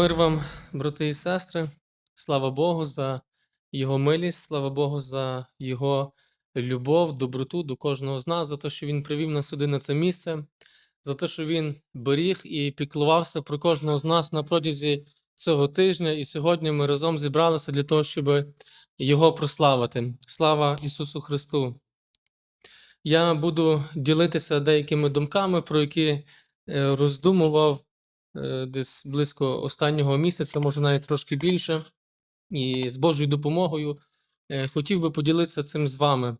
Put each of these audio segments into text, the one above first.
Мир вам, брати і сестри, слава Богу за Його милість, слава Богу за Його любов, доброту до кожного з нас, за те, що Він привів нас сюди на це місце, за те, що Він беріг і піклувався про кожного з нас на протязі цього тижня. І сьогодні ми разом зібралися для того, щоб Його прославити. Слава Ісусу Христу! Я буду ділитися деякими думками, про які е, роздумував десь близько останнього місяця, може навіть трошки більше. І з Божою допомогою е, хотів би поділитися цим з вами.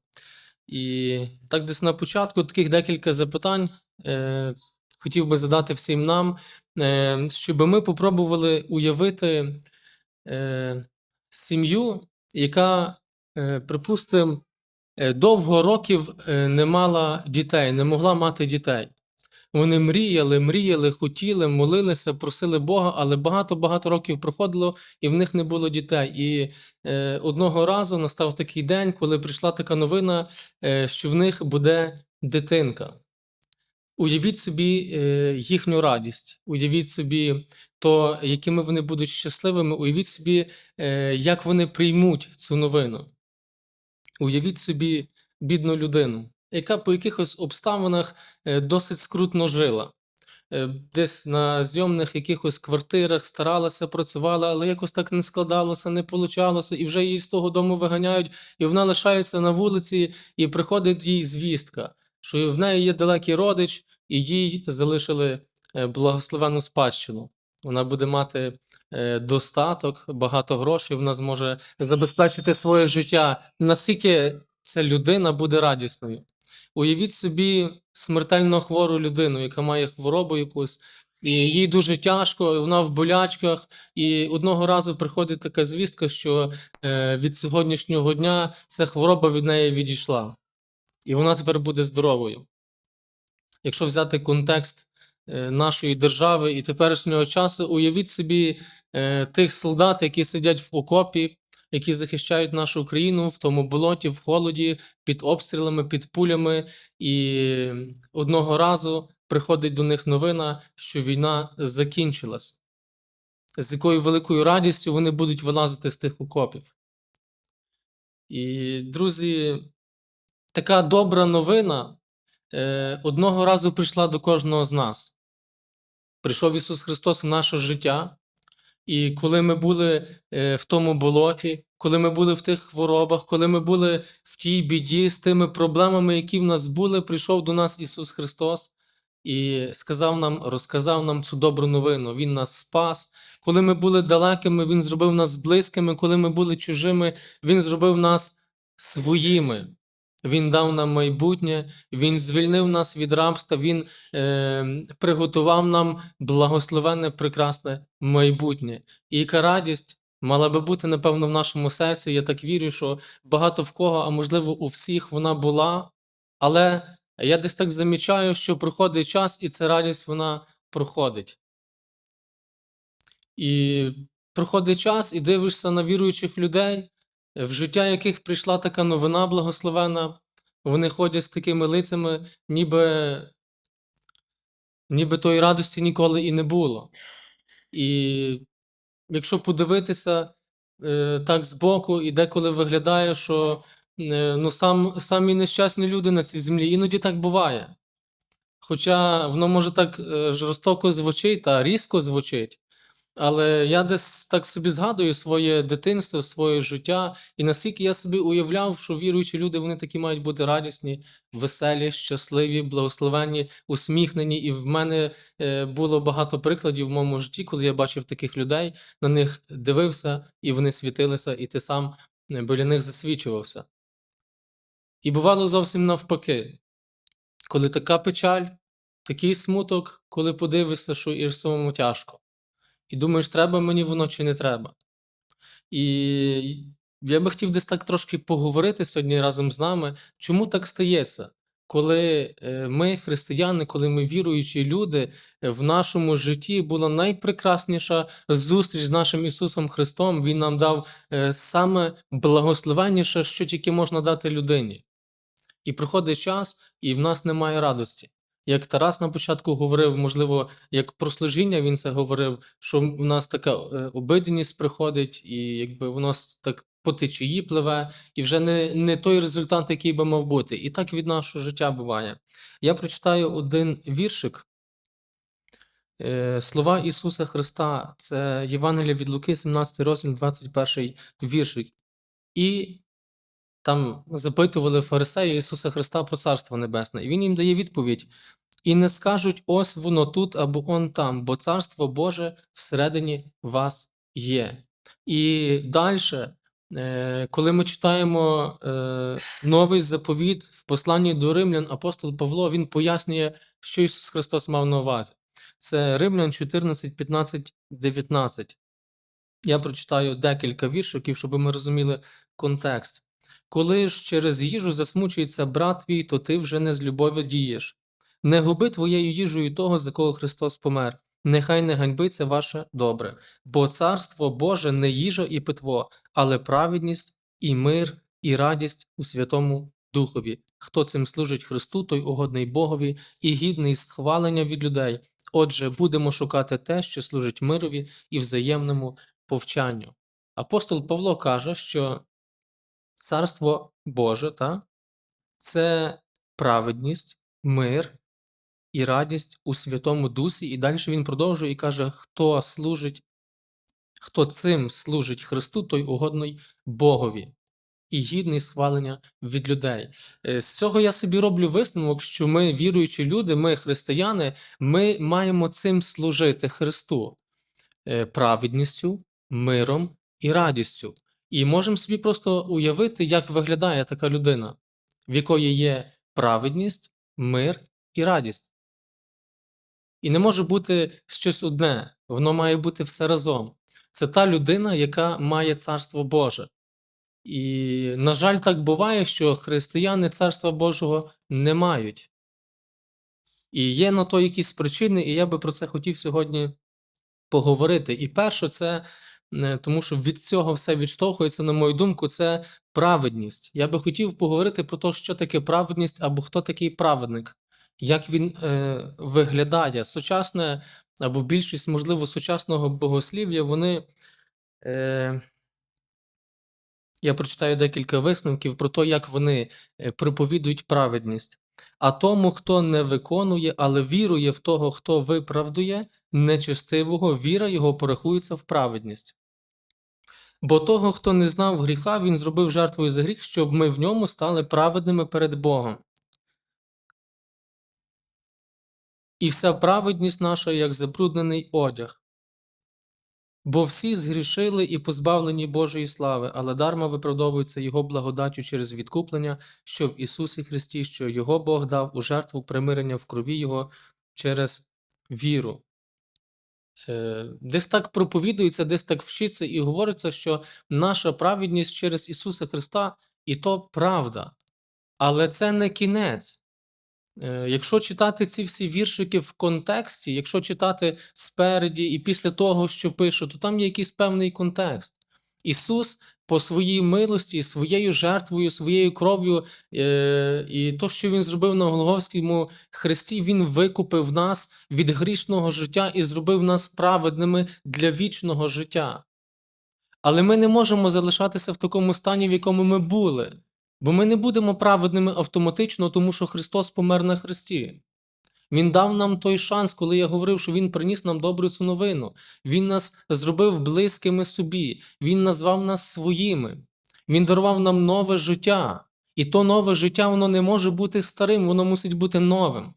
І так, десь на початку таких декілька запитань е, хотів би задати всім нам, е, щоб ми попробували уявити е, сім'ю, яка, е, припустимо, е, довго років е, не мала дітей, не могла мати дітей. Вони мріяли, мріяли, хотіли, молилися, просили Бога, але багато-багато років проходило, і в них не було дітей. І е, одного разу настав такий день, коли прийшла така новина, е, що в них буде дитинка. Уявіть собі е, їхню радість, уявіть собі то, якими вони будуть щасливими, уявіть собі, е, як вони приймуть цю новину. Уявіть собі бідну людину, яка по якихось обставинах е, досить скрутно жила. Е, Десь на зйомних якихось квартирах старалася, працювала, але якось так не складалося, не получалося, і вже її з того дому виганяють, і вона лишається на вулиці, і приходить їй звістка, що в неї є далекий родич, і їй залишили е, благословенну спадщину. Вона буде мати достаток, багато грошей, вона зможе забезпечити своє життя. Наскільки ця людина буде радісною? Уявіть собі смертельно хвору людину, яка має хворобу якусь, і їй дуже тяжко, вона в болячках. І одного разу приходить така звістка, що е, від сьогоднішнього дня ця хвороба від неї відійшла, і вона тепер буде здоровою. Якщо взяти контекст е, нашої держави і теперішнього часу, уявіть собі е, тих солдат, які сидять в окопі, які захищають нашу Україну в тому болоті, в холоді, під обстрілами, під пулями. І одного разу приходить до них новина, що війна закінчилась. З якою великою радістю вони будуть вилазити з тих окопів. І, друзі, така добра новина е, одного разу прийшла до кожного з нас. Прийшов Ісус Христос в наше життя, і коли ми були е, в тому болоті, коли ми були в тих хворобах, коли ми були в тій біді з тими проблемами, які в нас були, прийшов до нас Ісус Христос і сказав нам, розказав нам цю добру новину. Він нас спас. Коли ми були далекими, Він зробив нас близькими, коли ми були чужими, Він зробив нас своїми. Він дав нам майбутнє, Він звільнив нас від рабства, Він е, приготував нам благословенне, прекрасне майбутнє. І яка радість мала би бути, напевно, в нашому серці. Я так вірю, що багато в кого, а можливо, у всіх вона була. Але я десь так замічаю, що проходить час, і ця радість вона проходить. І проходить час, і дивишся на віруючих людей, в життя яких прийшла така новина благословена, вони ходять з такими лицями, ніби, ніби тої радості ніколи і не було. І якщо подивитися е, так збоку, і деколи виглядає, що е, ну, сам, самі нещасні люди на цій землі, іноді так буває. Хоча воно може так е, жорстоко звучить та різко звучить. Але я десь так собі згадую своє дитинство, своє життя, і наскільки я собі уявляв, що віруючі люди вони такі мають бути радісні, веселі, щасливі, благословенні, усміхнені. І в мене е, було багато прикладів в моєму житті, коли я бачив таких людей, на них дивився, і вони світилися, і ти сам е, біля них засвічувався. І бувало зовсім навпаки, коли така печаль, такий смуток, коли подивишся, що і самому тяжко. І думаєш, треба мені воно чи не треба. І я би хотів десь так трошки поговорити сьогодні разом з нами, чому так стається, коли е, ми, християни, коли ми віруючі люди, е, в нашому житті була найпрекрасніша зустріч з нашим Ісусом Христом, Він нам дав е, саме благословенніше, що тільки можна дати людині. І проходить час, і в нас немає радості. Як Тарас на початку говорив, можливо, як про служіння він це говорив, що в нас така е, обиденість приходить, і якби воно с- так по течії пливе, і вже не, не той результат, який би мав бути. І так від нашого життя буває. Я прочитаю один віршик. Е, Слова Ісуса Христа, це Євангелія від Луки, 17 розділ, 21 віршик. І там запитували фарисеї Ісуса Христа про Царство Небесне, і Він їм дає відповідь: і не скажуть ось воно тут або он там, бо Царство Боже всередині вас є. І далі, коли ми читаємо е, новий заповіт в посланні до Римлян, апостол Павло він пояснює, що Ісус Христос мав на увазі. Це Римлян 14, 15, 19. Я прочитаю декілька віршиків, щоб ми розуміли контекст. Коли ж через їжу засмучується брат твій, то ти вже не з любові дієш. Не губи твоєю їжею того, за кого Христос помер. Нехай не ганьбиться ваше добре, бо царство Боже не їжа і питво, але праведність і мир, і радість у Святому Духові. Хто цим служить Христу, той угодний Богові і гідний схвалення від людей. Отже, будемо шукати те, що служить мирові і взаємному повчанню. Апостол Павло каже, що Царство Боже та, це праведність, мир і радість у Святому Дусі. І далі він продовжує і каже: хто служить, хто цим служить Христу, той угодний Богові. І гідний схвалення від людей. Е, З цього я собі роблю висновок, що ми, віруючі люди, ми християни, ми маємо цим служити Христу е, праведністю, миром і радістю. І можемо собі просто уявити, як виглядає така людина, в якої є праведність, мир і радість. І не може бути щось одне, воно має бути все разом. Це та людина, яка має царство Боже. І, на жаль, так буває, що християни царства Божого не мають. І є на то якісь причини, і я би про це хотів сьогодні поговорити. І перше, це тому що від цього все відштовхується, на мою думку, це праведність. Я би хотів поговорити про те, що таке праведність або хто такий праведник, як він е, виглядає. Сучасне або більшість, можливо, сучасного богослів'я, вони. Е, я прочитаю декілька висновків про те, як вони е, проповідують праведність. А тому, хто не виконує, але вірує в того, хто виправдує нечестивого, віра його порахується в праведність. Бо того, хто не знав гріха, він зробив жертвою за гріх, щоб ми в ньому стали праведними перед Богом. І вся праведність наша, як забруднений одяг. Бо всі згрішили і позбавлені Божої слави, але дарма виправдовується Його благодаттю через відкуплення, що в Ісусі Христі, що Його Бог дав у жертву примирення в крові Його через віру. Е, Десь так проповідується, десь так вчиться і говориться, що наша праведність через Ісуса Христа, і то правда. Але це не кінець. Е, Якщо читати ці всі віршики в контексті, якщо читати спереді і після того, що пишу, то там є якийсь певний контекст. Ісус по своїй милості, своєю жертвою, своєю кров'ю, е, і то, що Він зробив на Голгофському хресті, Він викупив нас від грішного життя і зробив нас праведними для вічного життя. Але ми не можемо залишатися в такому стані, в якому ми були. Бо ми не будемо праведними автоматично, тому що Христос помер на Христі. Він дав нам той шанс, коли я говорив, що Він приніс нам добру цю новину. Він нас зробив близькими собі, Він назвав нас своїми, Він дарував нам нове життя. І то нове життя воно не може бути старим, воно мусить бути новим.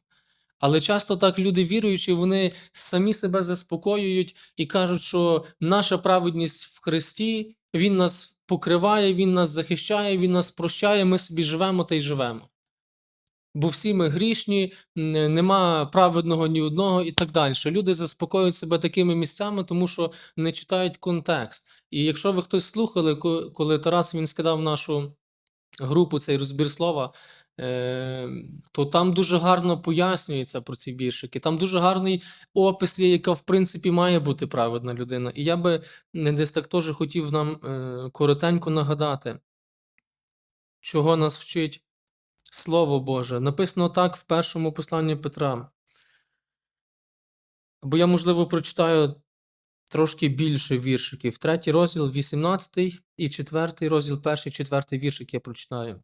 Але часто так люди віруючі, вони самі себе заспокоюють і кажуть, що наша праведність в Христі, Він нас покриває, Він нас захищає, Він нас прощає, ми собі живемо та й живемо. Бо всі ми грішні, нема праведного ні одного і так далі. Люди заспокоюють себе такими місцями, тому що не читають контекст. І якщо ви хтось слухали, коли Тарас він скидав нашу групу цей розбір слова, е, то там дуже гарно пояснюється про ці віршики. Там дуже гарний опис є, яка в принципі має бути праведна людина. І я би десь так теж хотів нам е, коротенько нагадати, чого нас вчить Слово Боже. Написано так в першому посланні Петра. Бо я, можливо, прочитаю трошки більше віршиків. Третій розділ, 18 і четвертий розділ, перший, четвертий віршик я прочитаю.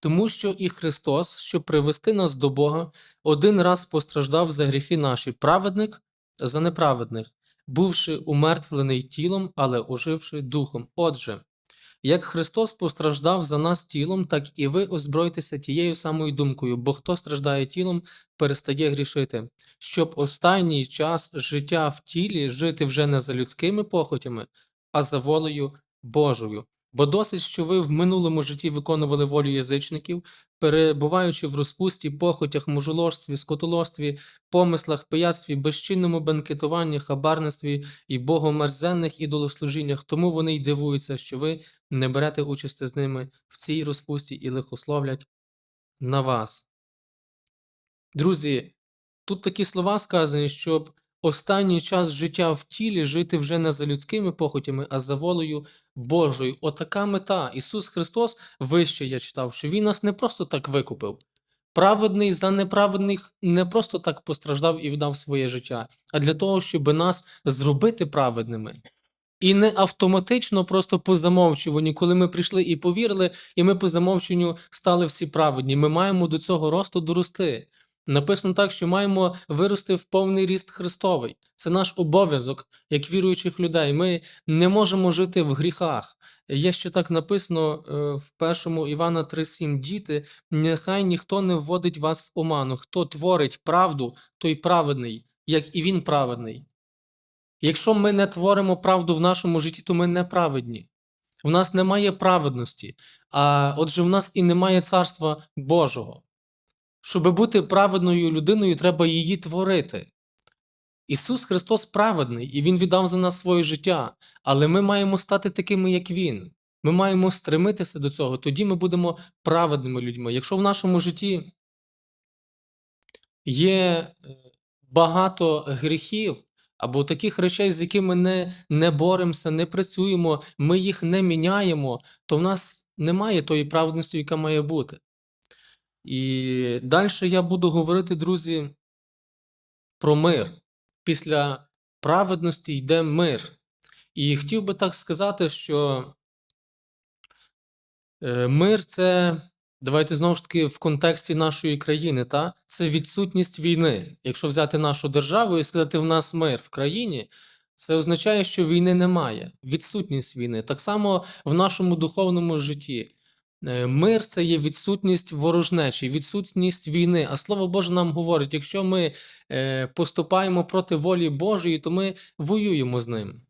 Тому що і Христос, щоб привести нас до Бога, один раз постраждав за гріхи наші, праведник за неправедних, бувши умертвлений тілом, але оживши духом. Отже, як Христос постраждав за нас тілом, так і ви озбройтеся тією самою думкою, бо хто страждає тілом, перестає грішити, щоб останній час життя в тілі жити вже не за людськими похотями, а за волею Божою. Бо досить, що ви в минулому житті виконували волю язичників, перебуваючи в розпусті, похотях, мужоложстві, скотоложстві, помислах, пияцтві, безчинному бенкетуванні, хабарництві і богомерзенних ідолослужіннях, тому вони й дивуються, що ви не берете участі з ними в цій розпусті і лихословлять на вас. Друзі, тут такі слова сказані, щоб останній час життя в тілі жити вже не за людськими похотями, а за волею Божою. Отака мета. Ісус Христос вище я читав, що Він нас не просто так викупив. Праведний за неправедних не просто так постраждав і віддав своє життя, а для того, щоб нас зробити праведними. І не автоматично, просто по замовчуванню, коли ми прийшли і повірили, і ми по замовченню стали всі праведні. Ми маємо до цього росту дорости. Написано так, що маємо вирости в повний ріст Христовий. Це наш обов'язок, як віруючих людей. Ми не можемо жити в гріхах. Є ще так написано е, в першому Івана 3,7 Діти, нехай ніхто не вводить вас в оману. Хто творить правду, той праведний, як і він праведний. Якщо ми не творимо правду в нашому житті, то ми неправедні. У нас немає праведності, а отже, в нас і немає царства Божого. Щоб бути праведною людиною, треба її творити. Ісус Христос праведний, і Він віддав за нас своє життя, але ми маємо стати такими, як Він. Ми маємо стремитися до цього, тоді ми будемо праведними людьми. Якщо в нашому житті є е, багато гріхів, або таких речей, з якими не, не боремося, не працюємо, ми їх не міняємо, то в нас немає тої праведності, яка має бути. І далі я буду говорити, друзі, про мир. Після праведності йде мир. І хотів би так сказати, що е, мир це, давайте знову ж таки, в контексті нашої країни, та? це відсутність війни. Якщо взяти нашу державу і сказати, в нас мир в країні, це означає, що війни немає, відсутність війни. Так само в нашому духовному житті. Е, Мир це є відсутність ворожнечі, відсутність війни. А слово Боже нам говорить: якщо ми е, поступаємо проти волі Божої, то ми воюємо з ним.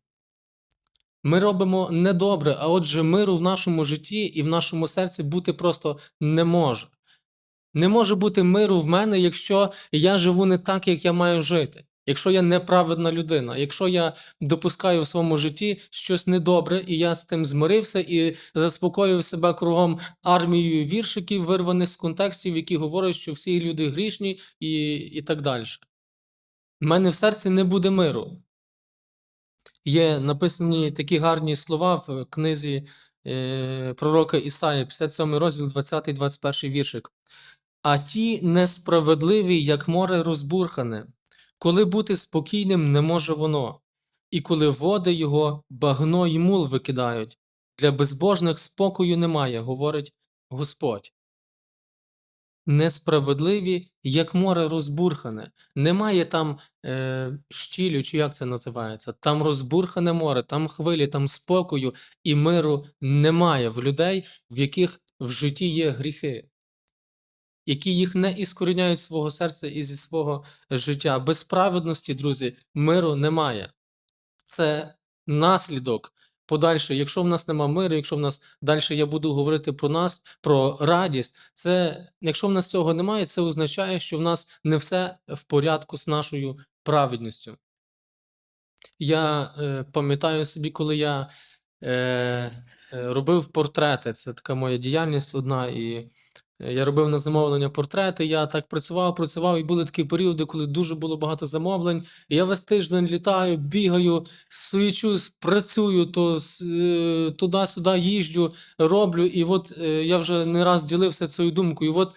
Ми робимо недобре, а отже, миру в нашому житті і в нашому серці бути просто не може. Не може бути миру в мене, якщо я живу не так, як я маю жити. Якщо я неправедна людина, якщо я допускаю в своєму житті щось недобре, і я з тим змирився і заспокоїв себе кругом армією віршиків, вирваних з контекстів, які говорять, що всі люди грішні і, і так далі. У мене в серці не буде миру. Є написані такі гарні слова в книзі е, пророка Ісаї, 57 розділ, 20-21 віршик. А ті несправедливі, як море розбурхане, коли бути спокійним не може воно, і коли води його багно й мул викидають, для безбожних спокою немає, говорить Господь. Несправедливі, як море розбурхане. Немає там е, щілю, чи як це називається. Там розбурхане море, там хвилі, там спокою і миру немає в людей, в яких в житті є гріхи які їх не іскоріняють з свого серця і зі свого життя. Без праведності, друзі, миру немає. Це наслідок подальше. Якщо в нас нема миру, якщо в нас далі я буду говорити про нас, про радість, це якщо в нас цього немає, це означає, що в нас не все в порядку з нашою праведністю. Я е, пам'ятаю собі, коли я е, е, робив портрети, це така моя діяльність одна. і Я робив на замовлення портрети, я так працював, працював, і були такі періоди, коли дуже було багато замовлень. І я весь тиждень літаю, бігаю, суючусь, працюю, то е, туди-сюди їжджу, роблю. І от е, я вже не раз ділився цією думкою. І от е,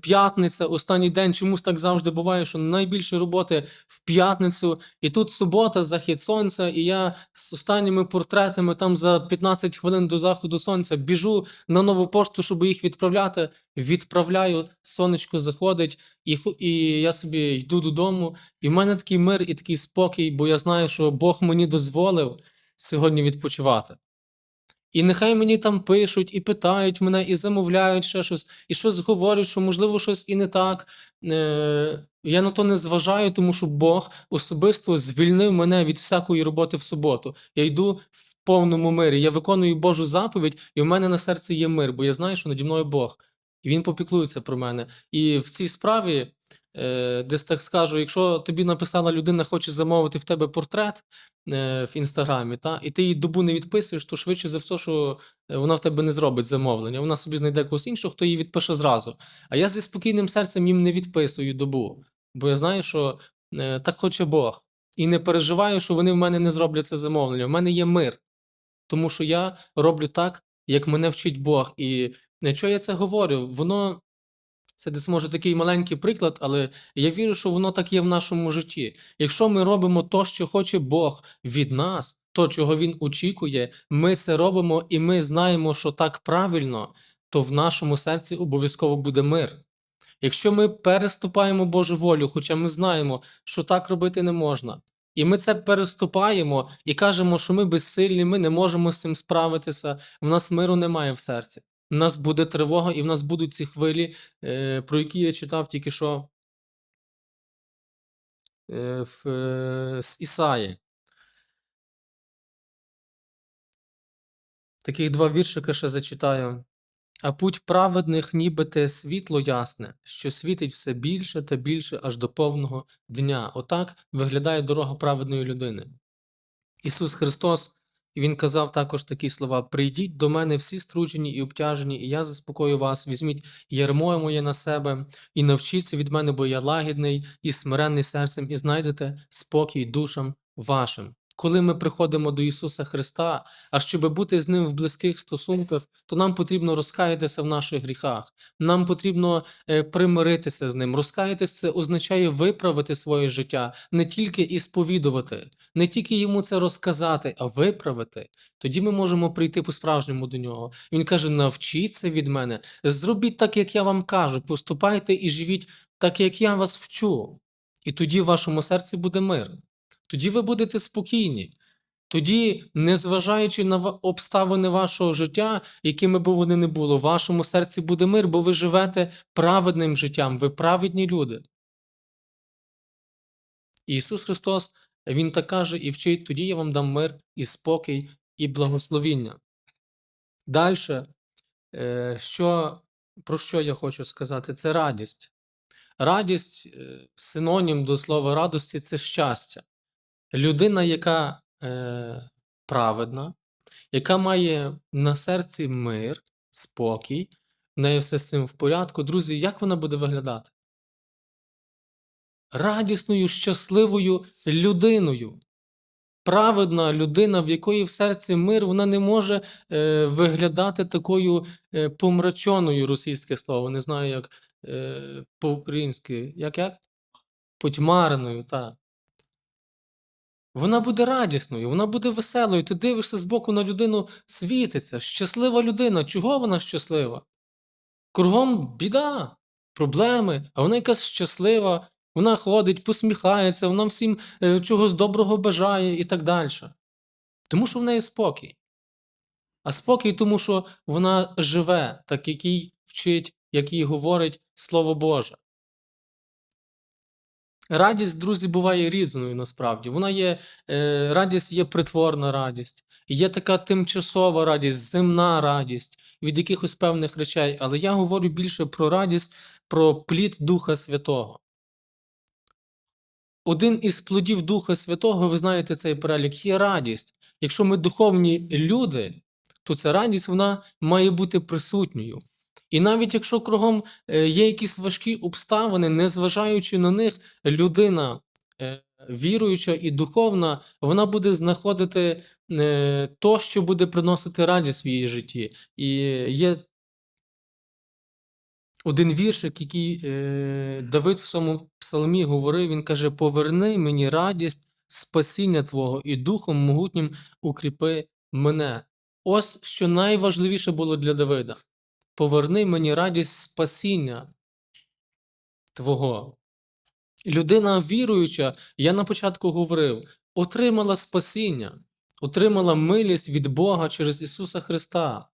п'ятниця, останній день, чомусь так завжди буває, що найбільше роботи в п'ятницю, і тут субота, захід сонця, і я з останніми портретами там за 15 хвилин до заходу сонця біжу на нову пошту, щоб їх відправляти. Відправляю, сонечко заходить, і, і я собі йду додому. І в мене такий мир і такий спокій, бо я знаю, що Бог мені дозволив сьогодні відпочивати. І нехай мені там пишуть, і питають мене, і замовляють ще щось, і щось говорять, що можливо щось і не так. Е, я на то не зважаю, тому що Бог особисто звільнив мене від всякої роботи в суботу. Я йду в повному мирі. Я виконую Божу заповідь, і в мене на серці є мир, бо я знаю, що наді мною Бог. І він попіклується про мене. І в цій справі, е, десь так скажу, якщо тобі написала людина, хоче замовити в тебе портрет е, в інстаграмі, та, і ти їй добу не відписуєш, то швидше за все, що е, вона в тебе не зробить замовлення. Вона собі знайде когось іншого, хто її відпише зразу. А я зі спокійним серцем їм не відписую добу, бо я знаю, що е, так хоче Бог. І не переживаю, що вони в мене не зроблять це замовлення. В мене є мир, тому що я роблю так, як мене вчить Бог. І е, чого я це говорю? Воно це десь може такий маленький приклад, але я вірю, що воно так є в нашому житті. Якщо ми робимо то, що хоче Бог від нас, то, чого Він очікує, ми це робимо і ми знаємо, що так правильно, то в нашому серці обов'язково буде мир. Якщо ми переступаємо Божу волю, хоча ми знаємо, що так робити не можна, і ми це переступаємо і кажемо, що ми безсильні, ми не можемо з цим справитися, в нас миру немає в серці. В нас буде тривога, і в нас будуть ці хвилі, е, про які я читав тільки що е, в, е, з Ісаї. Таких два віршика ще зачитаю. А путь праведних ніби те світло ясне, що світить все більше та більше аж до повного дня. Отак виглядає дорога праведної людини. Ісус Христос, Він казав також такі слова: Прийдіть до мене всі струджені і обтяжені, і я заспокою вас, візьміть ярмо моє на себе, і навчіться від мене, бо я лагідний і смиренний серцем, і знайдете спокій душам вашим. Коли ми приходимо до Ісуса Христа, а щоб бути з Ним в близьких стосунках, то нам потрібно розкаятися в наших гріхах. Нам потрібно е, примиритися з ним. Розкаятися це означає виправити своє життя, не тільки і сповідувати, не тільки йому це розказати, а виправити. Тоді ми можемо прийти по-справжньому до нього. Він каже: навчіться від мене, зробіть так, як я вам кажу, поступайте і живіть так, як я вас вчу. І тоді в вашому серці буде мир. Тоді ви будете спокійні. Тоді, незважаючи на обставини вашого життя, якими б вони не було, в вашому серці буде мир, бо ви живете праведним життям, ви праведні люди. Ісус Христос, Він так каже і вчить, тоді я вам дам мир і спокій, і благословіння. Далі, що, про що я хочу сказати, це радість. Радість, е, синонім до слова радості це щастя. Людина, яка е, праведна, яка має на серці мир, спокій, в неї все з цим в порядку. Друзі, як вона буде виглядати? Радісною, щасливою людиною. Праведна людина, в якої в серці мир, вона не може е, виглядати такою е, помраченою російське слово. Не знаю, як е, по-українськи. Як як? Потьмареною, так. Вона буде радісною, вона буде веселою. Ти дивишся збоку на людину, світиться. Щаслива людина. Чого вона щаслива? Кругом біда, проблеми, а вона якась щаслива, вона ходить, посміхається, вона всім е, чогось доброго бажає і так далі. Тому що в неї спокій. А спокій, тому що вона живе, так як їй вчить, як їй говорить Слово Боже. Радість, друзі, буває різною насправді. Вона є, е, радість є притворна радість, є така тимчасова радість, земна радість від якихось певних речей. Але я говорю більше про радість, про плід Духа Святого. Один із плодів Духа Святого, ви знаєте цей перелік, є радість. Якщо ми духовні люди, то ця радість вона має бути присутньою. І навіть якщо кругом е, є якісь важкі обставини, незважаючи на них, людина е, віруюча і духовна, вона буде знаходити е, то, що буде приносити радість в її житті. І є один віршик, який Давид в своєму псалмі говорив, він каже: Поверни мені радість спасіння Твого і Духом могутнім укріпи мене. Ось що найважливіше було для Давида. Поверни мені радість спасіння Твого. Людина віруюча, я на початку говорив, отримала спасіння, отримала милість від Бога через Ісуса Христа.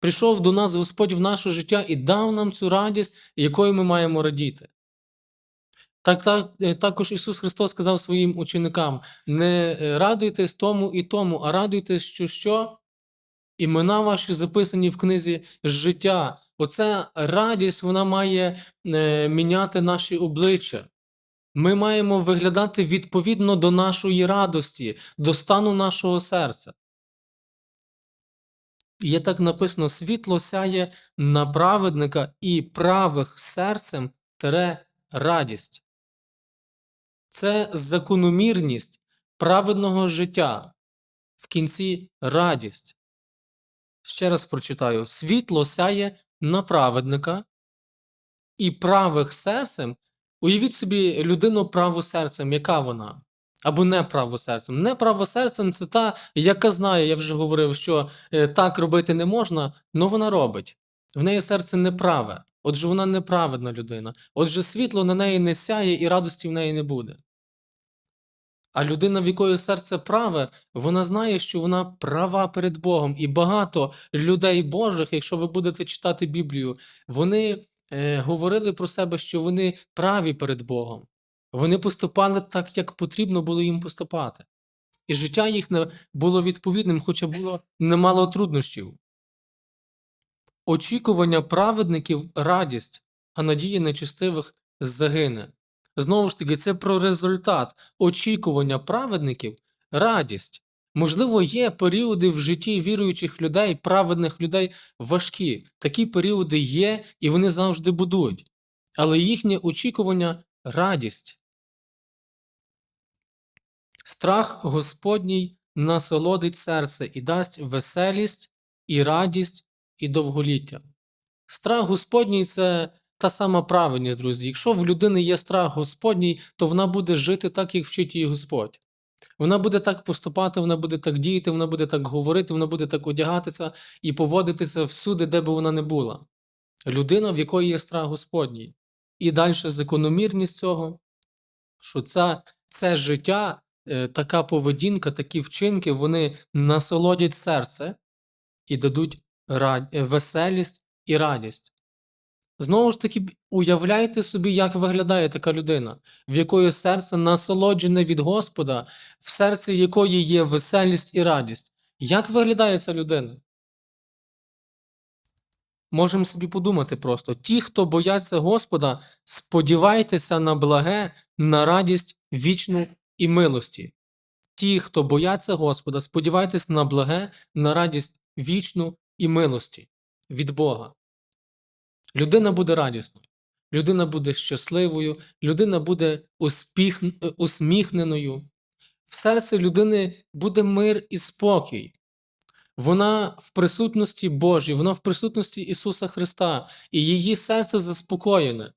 Прийшов до нас Господь в наше життя і дав нам цю радість, якою ми маємо радіти. Так, так, е, також Ісус Христос сказав своїм ученикам: не е, радуйтесь тому і тому, а радуйтесь, що що? Імена ваші записані в книзі життя. Оця радість вона має е, міняти наші обличчя. Ми маємо виглядати відповідно до нашої радості, до стану нашого серця. Є так написано: світло сяє на праведника і правих серцем тере радість. Це закономірність праведного життя. В кінці радість. Ще раз прочитаю: світло сяє на праведника і правих серцем. Уявіть собі людину правосерцем, яка вона? Або не правосерцем. Не правосерцем це та, яка знає, я вже говорив, що е, так робити не можна, але вона робить. В неї серце неправе. Отже, вона неправедна людина. Отже, світло на неї не сяє і радості в неї не буде. А людина, в якої серце праве, вона знає, що вона права перед Богом. І багато людей Божих, якщо ви будете читати Біблію, вони е, говорили про себе, що вони праві перед Богом. Вони поступали так, як потрібно було їм поступати. І життя їхнє було відповідним, хоча було немало труднощів. Очікування праведників радість, а надія нечистивих загине. Знову ж таки, це про результат очікування праведників радість. Можливо, є періоди в житті віруючих людей, праведних людей важкі. Такі періоди є, і вони завжди будуть. Але їхнє очікування радість. Страх Господній насолодить серце і дасть веселість, і радість, і довголіття. Страх Господній це та сама праведність, друзі. Якщо в людини є страх Господній, то вона буде жити так, як вчить її Господь. Вона буде так поступати, вона буде так діяти, вона буде так говорити, вона буде так одягатися і поводитися всюди, де би вона не була. Людина, в якої є страх Господній. І далі закономірність цього, що це, це життя, е, така поведінка, такі вчинки, вони насолодять серце і дадуть рад... веселість і радість. Знову ж таки, уявляйте собі, як виглядає така людина, в якої серце насолоджене від Господа, в серці якої є веселість і радість. Як виглядає ця людина? Можемо собі подумати просто: ті, хто бояться Господа, сподівайтеся на благе, на радість вічну і милості. Ті, хто бояться Господа, сподівайтеся на благе, на радість вічну і милості від Бога. Людина буде радісною, людина буде щасливою, людина буде успіх, усміхненою. В серці людини буде мир і спокій. Вона в присутності Божій, вона в присутності Ісуса Христа, і її серце заспокоєне.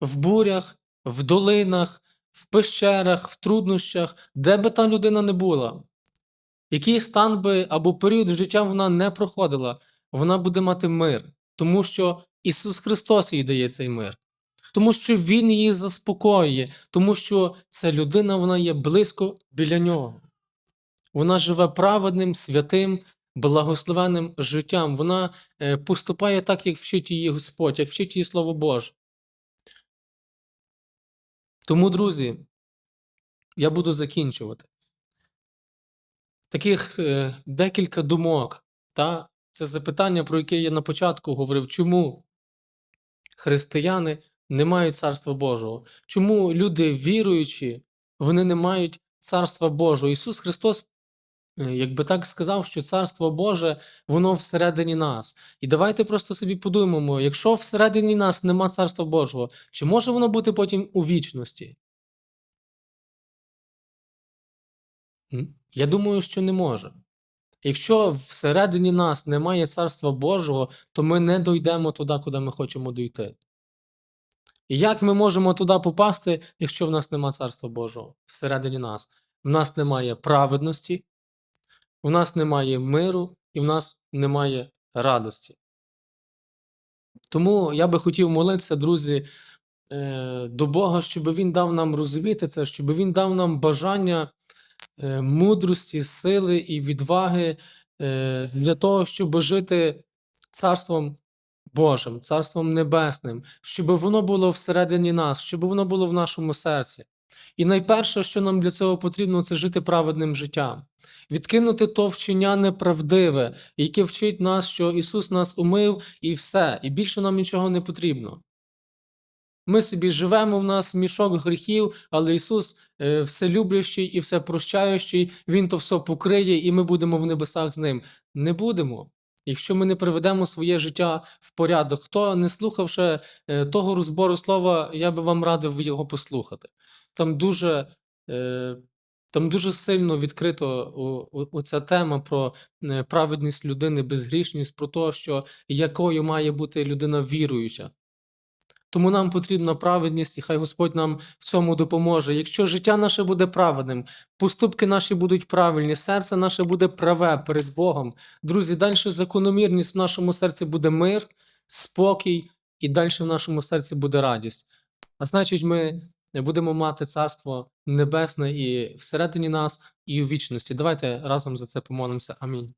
В бурях, в долинах, в пещерах, в труднощах, де би та людина не була, який стан би або період життя вона не проходила, вона буде мати мир тому що Ісус Христос їй дає цей мир, тому що Він її заспокоює, тому що ця людина вона є близько біля нього. Вона живе праведним, святим, благословенним життям. Вона е, поступає так, як вчить її Господь, як вчить її Слово Боже. Тому, друзі, я буду закінчувати. Таких е, декілька думок, та це запитання, про яке я на початку говорив, чому християни не мають Царства Божого? Чому люди віруючі, вони не мають Царства Божого? Ісус Христос, е, якби так сказав, що Царство Боже, воно всередині нас. І давайте просто собі подумаємо, якщо всередині нас нема Царства Божого, чи може воно бути потім у вічності? Я думаю, що не може. Якщо всередині нас немає Царства Божого, то ми не дійдемо туди, куди ми хочемо дійти. І як ми можемо туди попасти, якщо в нас немає Царства Божого всередині нас? В нас немає праведності, в нас немає миру і в нас немає радості. Тому я би хотів молитися, друзі, е, до Бога, щоб Він дав нам розуміти це, щоб Він дав нам бажання мудрості, сили і відваги е, для того, щоб жити Царством Божим, Царством Небесним, щоб воно було всередині нас, щоб воно було в нашому серці. І найперше, що нам для цього потрібно, це жити праведним життям, відкинути то вчення неправдиве, яке вчить нас, що Ісус нас умив і все, і більше нам нічого не потрібно. Ми собі живемо, в нас мішок гріхів, але Ісус е, вселюблющий і всепрощаючий, Він то все покриє, і ми будемо в небесах з Ним. Не будемо. Якщо ми не приведемо своє життя в порядок, хто не слухав ще е, того розбору слова, я би вам радив його послухати. Там дуже, е, там дуже сильно відкрито оця тема про е, праведність людини, безгрішність, про те, якою має бути людина віруюча. Тому нам потрібна праведність, і хай Господь нам в цьому допоможе. Якщо життя наше буде праведним, поступки наші будуть правильні, серце наше буде праве перед Богом. Друзі, далі закономірність в нашому серці буде мир, спокій, і далі в нашому серці буде радість. А значить, ми будемо мати царство небесне і всередині нас, і у вічності. Давайте разом за це помолимося. Амінь.